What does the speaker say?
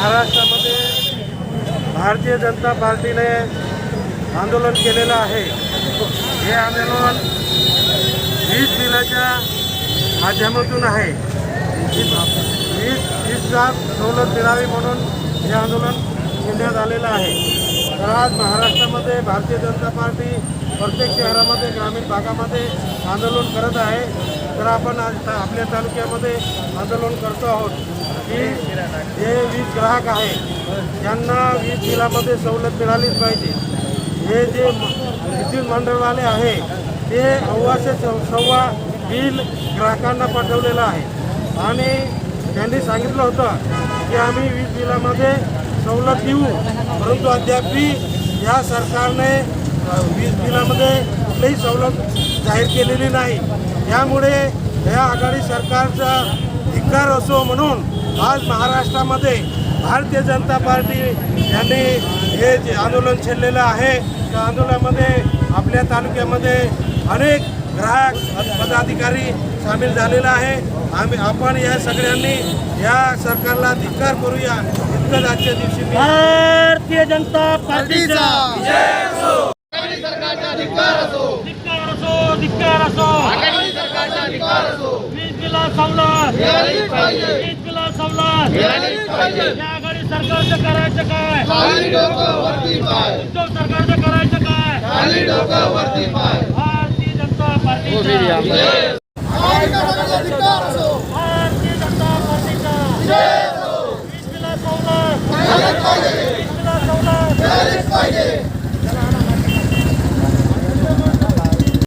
महाराष्ट्रामध्ये भारतीय जनता पार्टीने आंदोलन केलेलं आहे. हे आंदोलन वीज बिलाच्या माध्यमातून आहे. वीज वीज लाख सवलत मिळावी म्हणून हे आंदोलन घेण्यात आलेलं आहे. तर आज महाराष्ट्रामध्ये भारतीय जनता पार्टी प्रत्येक शहरामध्ये ग्रामीण भागामध्ये आंदोलन करत आहे. तर आपण आज आपल्या तालुक्यामध्ये आंदोलन करतो आहोत. की जे वीज ग्राहक आहे त्यांना वीज बिलामध्ये सवलत मिळालीच पाहिजे. हे जे विद्युत मंडळवाले आहे ते अव्वाशे सव्वा बिल ग्राहकांना पाठवलेलं आहे. आणि त्यांनी सांगितलं होतं की आम्ही वीज बिलामध्ये सवलत देऊ परंतु अद्यापही या सरकारने वीज बिलामध्ये कुठलीही सवलत जाहीर केलेली नाही. त्यामुळे या आघाडी सरकारचा धिक्कार असो म्हणून आज महाराष्ट्रामध्ये भारतीय जनता पार्टी यांनी हे जे आंदोलन छेडलेलं आहे त्या आंदोलनामध्ये आपल्या तालुक्यामध्ये अनेक ग्राहक पदाधिकारी सामील झालेला आहे. आम्ही आपण या सगळ्यांनी या सरकारला धिक्कार करूया. इतकंच आजच्या दिवशी भारतीय जनता पार्टीचा धिक्कार असो धिक्कार असो. वीज बिला सवलत वीज बिला सवलत या आघाडी सरकारचं करायचं काय? उद्धव सरकारचं करायचं काय? भारतीय जनता पार्टीचा. भारतीय जनता पार्टीचा. वीज बिला सवलत. वीज बिला सवलत.